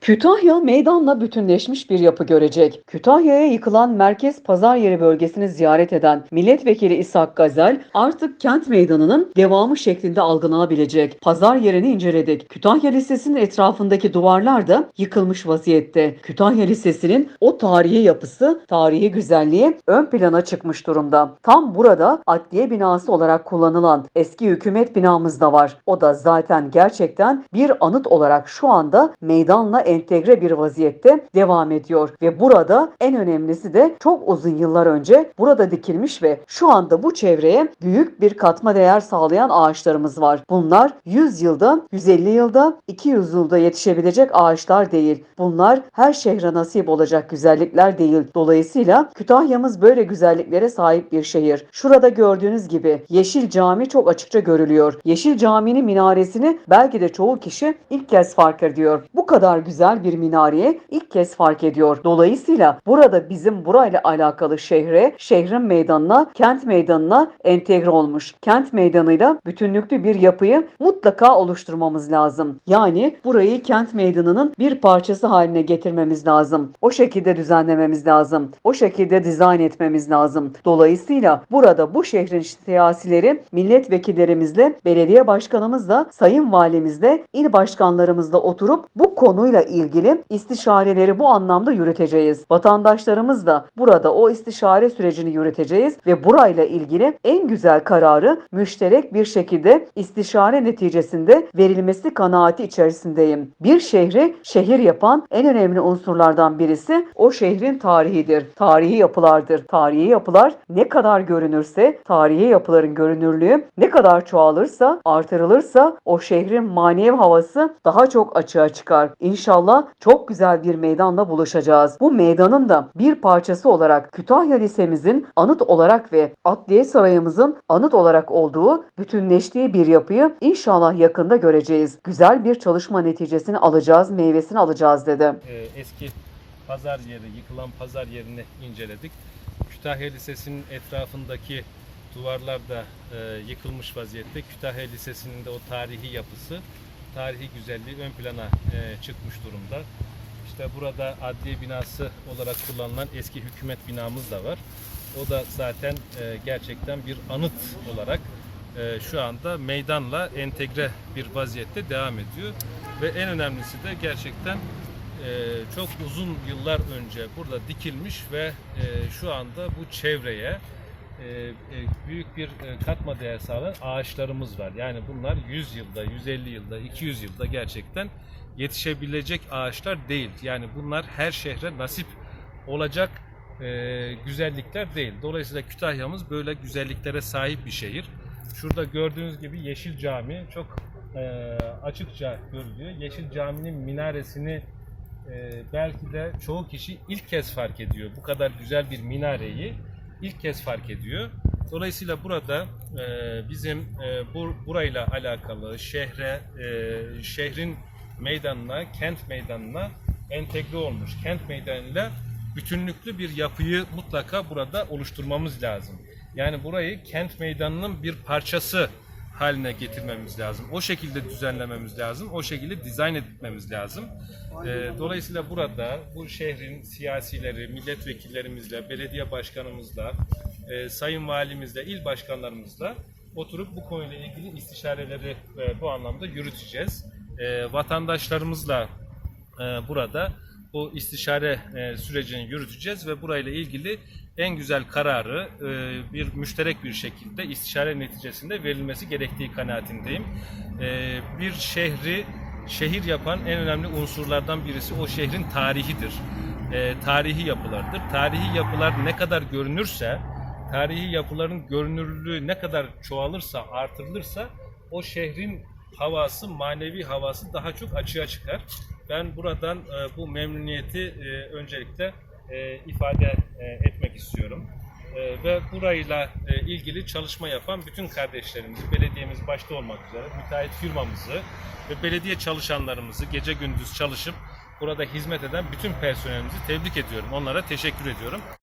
Kütahya meydanla bütünleşmiş bir yapı görecek. Kütahya'ya yıkılan Merkez Pazar Yeri bölgesini ziyaret eden Milletvekili İshak Gazel artık kent meydanının devamı şeklinde algılanabilecek. Pazar yerini inceledik. Kütahya Lisesi'nin etrafındaki duvarlar da yıkılmış vaziyette. Kütahya Lisesi'nin o tarihi yapısı, tarihi güzelliği ön plana çıkmış durumda. Tam burada adliye binası olarak kullanılan eski hükümet binamız da var. O da zaten gerçekten bir anıt olarak şu anda meydanla entegre bir vaziyette devam ediyor ve burada en önemlisi de çok uzun yıllar önce burada dikilmiş ve şu anda bu çevreye büyük bir katma değer sağlayan ağaçlarımız var. Bunlar 100 yılda, 150 yılda, 200 yılda yetişebilecek ağaçlar değil. Bunlar her şehre nasip olacak güzellikler değil. Dolayısıyla Kütahya'mız böyle güzelliklere sahip bir şehir. Şurada gördüğünüz gibi Yeşil Cami çok açıkça görülüyor. Yeşil Cami'nin minaresini belki de çoğu kişi ilk kez fark ediyor. Bu kadar güzel bir minareye ilk kez fark ediyor. Dolayısıyla burada bizim burayla alakalı şehre, şehrin meydanına, kent meydanına entegre olmuş. Kent meydanıyla bütünlüklü bir yapıyı mutlaka oluşturmamız lazım. Yani burayı kent meydanının bir parçası haline getirmemiz lazım. O şekilde düzenlememiz lazım. O şekilde dizayn etmemiz lazım. Dolayısıyla burada bu şehrin siyasileri milletvekillerimizle, belediye başkanımızla, sayın valimizle, il başkanlarımızla oturup bu konuyla ilgili istişareleri bu anlamda yürüteceğiz. Vatandaşlarımız da burada o istişare sürecini yürüteceğiz ve burayla ilgili en güzel kararı müşterek bir şekilde istişare neticesinde verilmesi kanaati içerisindeyim. Bir şehri şehir yapan en önemli unsurlardan birisi o şehrin tarihidir. Tarihi yapılardır. Tarihi yapılar ne kadar görünürse, tarihi yapıların görünürlüğü ne kadar çoğalırsa, artırılırsa o şehrin manevi havası daha çok açığa çıkar. İnşallah çok güzel bir meydanla buluşacağız. Bu meydanın da bir parçası olarak Kütahya Lisemizin anıt olarak ve Adliye Sarayımızın anıt olarak olduğu bütünleştiği bir yapıyı inşallah yakında göreceğiz. Güzel bir çalışma neticesini alacağız, meyvesini alacağız dedi. Ee, eski pazar yeri, yıkılan pazar yerini inceledik. Kütahya Lisesi'nin etrafındaki duvarlar da e, yıkılmış vaziyette. Kütahya Lisesi'nin de o tarihi yapısı, tarihi güzelliği ön plana e, çıkmış durumda. İşte burada adliye binası olarak kullanılan eski hükümet binamız da var. O da zaten e, gerçekten bir anıt olarak e, şu anda meydanla entegre bir vaziyette devam ediyor. Ve en önemlisi de gerçekten e, çok uzun yıllar önce burada dikilmiş ve e, şu anda bu çevreye büyük bir e, katma değer sağlayan ağaçlarımız var. Yani bunlar 100 yılda, 150 yılda, 200 yılda gerçekten yetişebilecek ağaçlar değil. Yani bunlar her şehre nasip olacak e, güzellikler değil. Dolayısıyla Kütahya'mız böyle güzelliklere sahip bir şehir. Şurada gördüğünüz gibi Yeşil Cami çok e, açıkça görülüyor. Yeşil Cami'nin minaresini e, belki de çoğu kişi ilk kez fark ediyor. Bu kadar güzel bir minareyi ilk kez fark ediyor. Dolayısıyla burada e, bizim e, bu, burayla alakalı şehre, e, şehrin meydanına, kent meydanına entegre olmuş. Kent meydanıyla bütünlüklü bir yapıyı mutlaka burada oluşturmamız lazım. Yani burayı kent meydanının bir parçası haline getirmemiz lazım. O şekilde düzenlememiz lazım. O şekilde dizayn etmemiz lazım. Ee, dolayısıyla burada bu şehrin siyasileri, milletvekillerimizle, belediye başkanımızla, e, sayın valimizle, il başkanlarımızla oturup bu konuyla ilgili istişareleri e, bu anlamda yürüteceğiz. E, vatandaşlarımızla e, burada bu istişare e, sürecini yürüteceğiz ve burayla ilgili en güzel kararı e, bir müşterek bir şekilde istişare neticesinde verilmesi gerektiği kanaatindeyim. E, bir şehri şehir yapan en önemli unsurlardan birisi o şehrin tarihidir. Tarihi yapılardır. Tarihi yapılar ne kadar görünürse, tarihi yapıların görünürlüğü ne kadar çoğalırsa, artırılırsa o şehrin havası, manevi havası daha çok açığa çıkar. Ben buradan e, bu memnuniyeti e, öncelikle e, ifade e, etmek istiyorum. Ve burayla ilgili çalışma yapan bütün kardeşlerimizi, belediyemiz başta olmak üzere müteahhit firmamızı ve belediye çalışanlarımızı gece gündüz çalışıp burada hizmet eden bütün personelimizi tebrik ediyorum. Onlara teşekkür ediyorum.